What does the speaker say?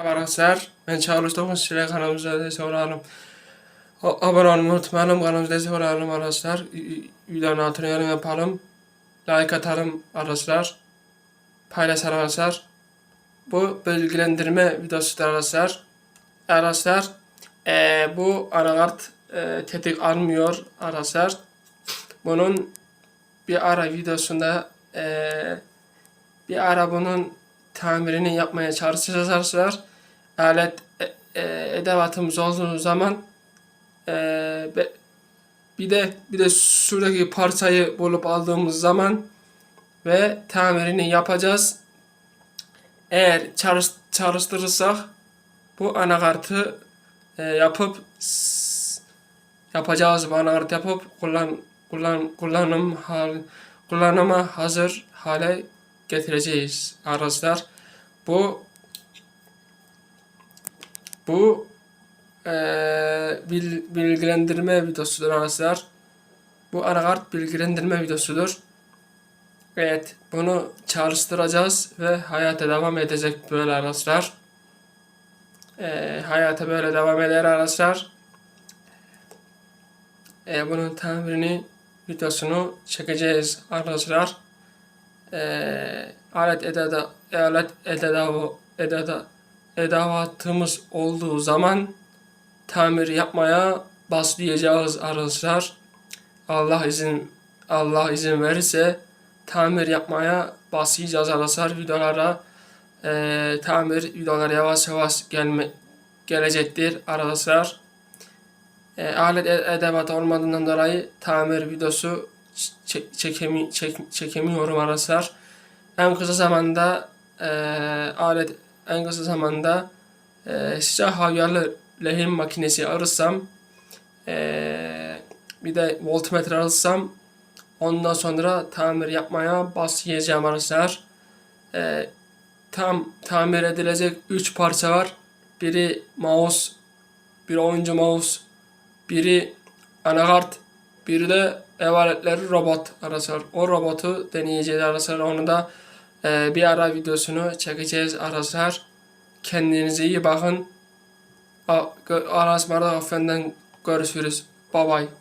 Merhaba arkadaşlar. Ben Çağrı Dokuz. Şile kanalımıza destek olalım. Abone olmayı unutmayalım. Kanalımıza destek olalım arkadaşlar. Videonun altına yorum yapalım. Like atalım arkadaşlar. Paylaşalım arkadaşlar. Bu bilgilendirme videosudur arkadaşlar. Arkadaşlar eee, bu anakart eee, tetik almıyor arkadaşlar. Bunun bir ara videosunda eee bir ara bunun tamirini yapmaya çalışacağız arkadaşlar. Alet e, e, edevatımız olduğu zaman e, be- bir de bir de şuradaki parçayı bulup aldığımız zaman ve tamirini yapacağız. Eğer çalış, çalıştırırsak bu anakartı e, yapıp yapacağız bu anakart yapıp kullan kullan kullanım hal kullanıma hazır hale getireceğiz arkadaşlar. Bu bu eee, bil, bilgilendirme videosudur arkadaşlar. Bu anakart bilgilendirme videosudur. Evet, bunu çalıştıracağız ve hayata devam edecek böyle arkadaşlar. Eee hayata böyle devam eder arkadaşlar. Eee, bunun tamirini videosunu çekeceğiz arkadaşlar. Eee alet ededa alet ededa ededa edevatımız olduğu zaman tamir yapmaya başlayacağız arkadaşlar. Allah izin Allah izin verirse tamir yapmaya başlayacağız arkadaşlar. Videolara eee tamir videoları yavaş yavaş gelme gelecektir arkadaşlar. E, alet e- edevat olmadığından dolayı tamir videosu çek, çekemi, çek, çekemiyorum arkadaşlar. En kısa zamanda e, alet en kısa zamanda e, sıcak havyalı lehim makinesi alırsam e, bir de voltmetre alırsam ondan sonra tamir yapmaya başlayacağım arkadaşlar. E, tam tamir edilecek 3 parça var. Biri mouse, bir oyuncu mouse, biri anakart, biri de ev aletleri robot arkadaşlar. O robotu deneyeceğiz arkadaşlar. Onu da e, bir ara videosunu çekeceğiz arkadaşlar. Kendinize iyi bakın. Aras Marda görüşürüz. Bye bye.